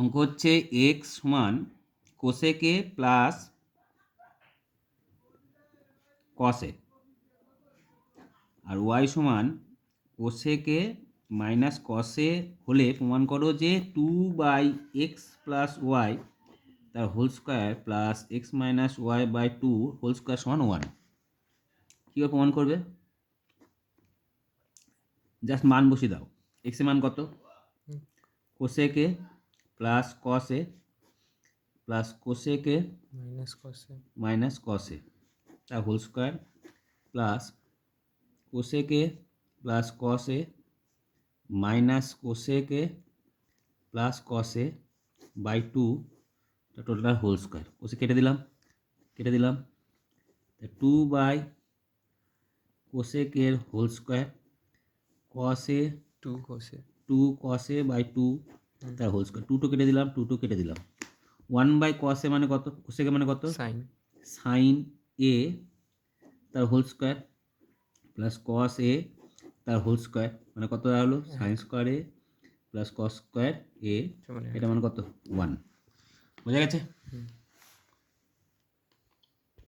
অঙ্ক হচ্ছে এক্স সমান কোসেকে প্লাস কসে আর ওয়াই সমান কোসেকে মাইনাস কসে হলে প্রমাণ করো যে two by x plus y তার whole square plus x minus y by two whole square সমান ওয়ান কীভাবে প্রমাণ করবে? জাস্ট মান বসিয়ে দাও। এক্সের মান কত? Cosec A plus cos A plus cosec A minus cos A. Minus cos A তার whole square. Plus cosec A plus cos A minus cosec A plus cos A by two total whole square. Cos A কেটে দিলাম কেটে দিলাম। Two by কোসেকের whole square? Cos A two cos A. Two cos A by two তার whole square two two কেটে দিলাম two two কেটে দিলাম। One by কসে মানে কত? কোসেকে মানে কত? সাইন সাইন এ তার whole square plus cos A তার হোল স্কোয়ার মানে কত দাঁড়াল sine square A plus cos square A এটা মানে কত? ওয়ান বোঝা গেছে।